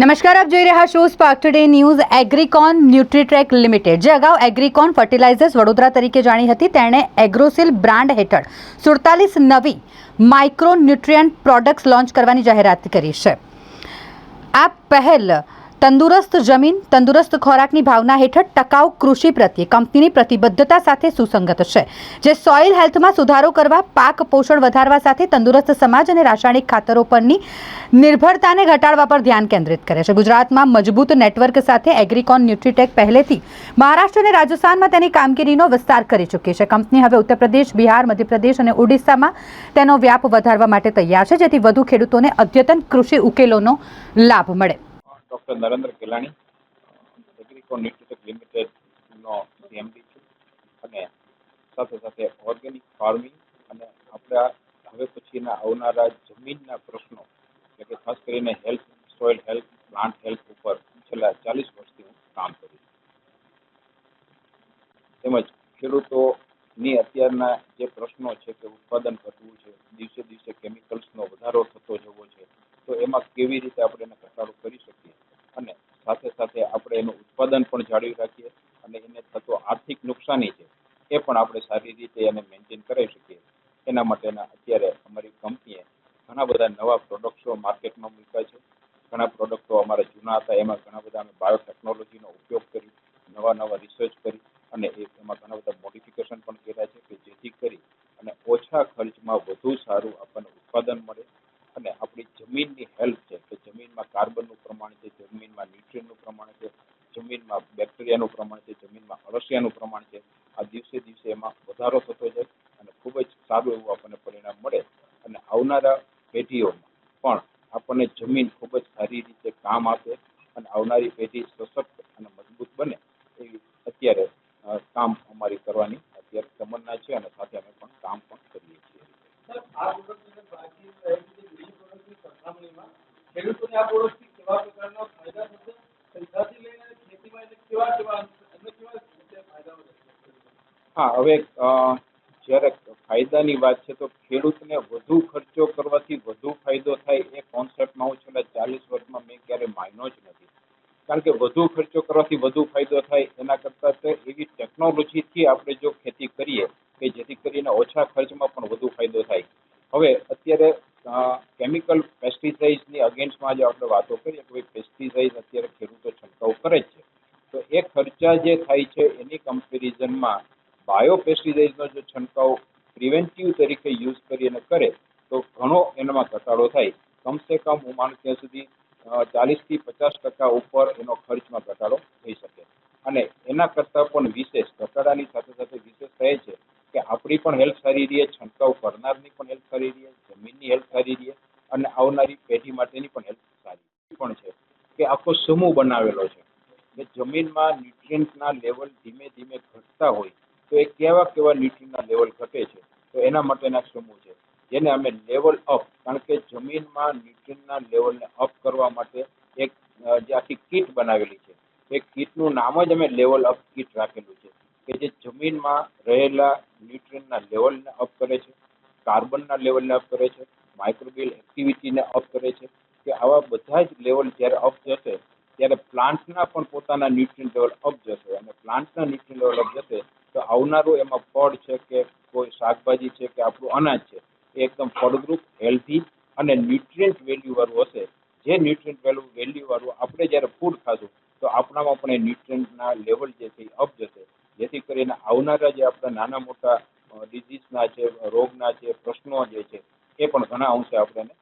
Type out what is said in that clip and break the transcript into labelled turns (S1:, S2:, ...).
S1: નમસ્કાર, આપ જોઈ રહ્યા છો Spark Today News Agricon Nutritrack limited જે અગાઉ એગ્રીકોન ફર્ટિલાઇઝર્સ વડોદરા તરીકે જાણી હતી, તેણે એગ્રોસિલ બ્રાન્ડ હેઠળ સુડતાલીસ નવી માઇક્રો ન્યુટ્રિયન્ટ પ્રોડક્ટ્સ લોન્ચ કરવાની જાહેરાત કરી છે. આ પહેલ તંદુરસ્ત જમીન, તંદુરસ્ત ખોરાકની ભાવના હેઠળ ટકાઉ કૃષિ પ્રત્યે કંપનીની પ્રતિબદ્ધતા સાથે સુસંગત છે, જે સોઇલ હેલ્થમાં સુધારો કરવા, પાક પોષણ વધારવા સાથે તંદુરસ્ત સમાજ અને રાસાયણિક ખાતરો પરની નિર્ભરતાને ઘટાડવા પર ધ્યાન કેન્દ્રિત કરે છે. ગુજરાતમાં મજબૂત નેટવર્ક સાથે એગ્રીકોન ન્યુટ્રીટેક પહેલેથી મહારાષ્ટ્ર અને રાજસ્થાનમાં તેની કામગીરીનો વિસ્તાર કરી ચૂકી છે. કંપની હવે ઉત્તર પ્રદેશ, બિહાર, મધ્યપ્રદેશ અને ઓડિશામાં તેનો વ્યાપ વધારવા માટે તૈયાર છે, જેથી વધુ ખેડૂતોને અદ્યતન કૃષિ ઉકેલોનો લાભ મળે.
S2: Doctor Narendra Kelani Agricon Nutritech લિમિટેડનો CMD છું. અને સાથે સાથે ઓર્ગેનિક ફાર્મિંગ અને આપણા હવે પછીના આવનારા જમીનના પ્રશ્નો, એટલે કે ખાસ કરીને health soil health plant health ઉપર છેલ્લા ચાલીસ વર્ષથી કામ કરું તેમજ તેમજ ખેડૂતોની અત્યારના જે પ્રશ્નો છે કે ઉત્પાદન ઘટવું છે, દિવસે દિવસે કેમિકલ્સનો વધારો થતો જવો છે, તો એમાં કેવી રીતે આપણે એને ઘટાડો કરી શકીએ અને સાથે સાથે આપણે એનું ઉત્પાદન પણ જાળવી રાખીએ અને એને થતો આર્થિક નુકસાની છે એ પણ આપણે સારી રીતે એને મેન્ટેન કરાવી શકીએ. એના માટેના અત્યારે અમારી કંપનીએ ઘણા બધા નવા પ્રોડક્ટ્સો માર્કેટમાં મૂક્યા છે. ઘણા પ્રોડક્ટો અમારા જૂના હતા, એમાં ઘણા બધા અમે બાયોટેકનોલોજીનો ઉપયોગ કરી નવા નવા રિસર્ચ કરી અને એ એમાં ઘણા બધા મોડિફિકેશન પણ કર્યા છે કે જેથી કરી અને ઓછા ખર્ચમાં વધુ સારું આપણને ઉત્પાદન મળે અને આપણી જમીનની હેલ્થ છે કે જમીનમાં કાર્બનનું પ્રમાણ છે જમીનમાં ન્યુટ્રિયનનું પ્રમાણ છે જમીનમાં બેક્ટેરિયાનું પ્રમાણ છે જમીનમાં અળસિયાનું પ્રમાણ છે આ દિવસે દિવસે એમાં વધારો થતો જાય અને ખૂબ જ સારું એવું આપણને પરિણામ મળે અને આવનારા પેઢીઓમાં પણ આપણને જમીન ખૂબ જ સારી રીતે કામ આપે અને આવનારી પેઢી સશક્ત અને મજબૂત બને એવી અત્યારે કામ અમારી કરવાની અત્યારે તમન્ના છે અને સાથે અમે પણ કામ પણ કરીએ છીએ. હા હવે ફાયદાની વાત છે, તો ખેડૂતને વધુ ખર્ચો કરવાથી વધુ ફાયદો થાય એ કોન્સેપ્ટમાં હું છેલ્લા ચાલીસ વર્ષમાં મેં ક્યારે માન્યો જ નથી. કારણ કે વધુ ખર્ચો કરવાથી વધુ ફાયદો થાય એના કરતાં તો એવી ટેકનોલોજીથી આપણે જો ખેતી કરીએ, કે જેથી કરીને ઓછા ખર્ચમાં પણ વધુ ફાયદો થાય. હવે અત્યારે કેમિકલ પેસ્ટિસાઇડ્સની અગેન્સ્ટમાં જો આપણે વાતો કરીએ કે ભાઈ પેસ્ટિસાઇડ અત્યારે ખેડૂતો છંટકાવ કરે છે. તો એ ખર્ચા જે થાય છે, એની કમ્પેરિઝનમાં બાયો પેસ્ટિસાઇડનો જો છંટકાવ પ્રિવેન્ટિવ તરીકે યુઝ કરી અને કરે, તો ઘણો એનામાં ઘટાડો થાય. કમસે કમ હું માનું ત્યાં સુધી ચાલીસથી પચાસ ટકા ઉપર એનો ખર્ચમાં ઘટાડો થઈ શકે. અને એના કરતાં પણ વિશેષ, ઘટાડાની સાથે સાથે વિશેષ થાય છે કે આપણી પણ હેલ્થ સારી રહે, છંટકાવ કરનારની પણ હેલ્થ સારી રહે, જમીનની હેલ્થ સારી રહે અને આવનારી પેઢી માટેની પણ હેલ્થ સારી પણ છે કે આખો સમૂહ બનાવેલો છે. કે જમીનમાં ન્યુટ્રિયન્ટના લેવલ ધીમે ધીમે ઘટતા હોય તો એ કેવા કેવા ન્યુટ્રિયન્ટના લેવલ ઘટે છે, તો એના માટેના સમૂહ છે. જેને અમે લેવલ અપ કારણ કે જમીનમાં ન્યુટ્રિયન્ટના લેવલને અપ કરવા માટે એક જે આખી કીટ બનાવેલી છે, એ કીટનું નામ જ અમે લેવલ અપ કીટ રાખેલું છે. કે જે જમીનમાં રહેલા ન્યુટ્રિયન્ટના લેવલને અપ કરે છે, કાર્બનના લેવલને અપ કરે છે માઇક્રોબિયલ એક્ટિવિટીને અપ કરે છે, કે આવા બધા જ લેવલ જ્યારે અપ જશે, ત્યારે પ્લાન્ટના પણ પોતાના ન્યુટ્રિયન્ટ લેવલ અપ જશે. અને પ્લાન્ટના ન્યુટ્રિયન્ટ લેવલ અપ જશે આવનારું એમાં ફળ છે કે કોઈ શાકભાજી છે કે આપણું અનાજ છે, એ એકદમ ફળદ્રુપ હેલ્ધી અને ન્યુટ્રિયન્ટ વેલ્યુવાળું હશે. જે ન્યુટ્રિયન્ટ વેલ્યુ વેલ્યુવાળું આપણે જ્યારે ફૂડ ખાશું તો આપણામાં પણ એ ન્યુટ્રિયન્ટના લેવલ જે છે એ અપ જશે. જેથી કરીને આવનારા જે આપણા નાના મોટા ડિઝીઝના છે, રોગના છે, પ્રશ્નો જે છે, એ પણ ઘણા અંશે આપણે એને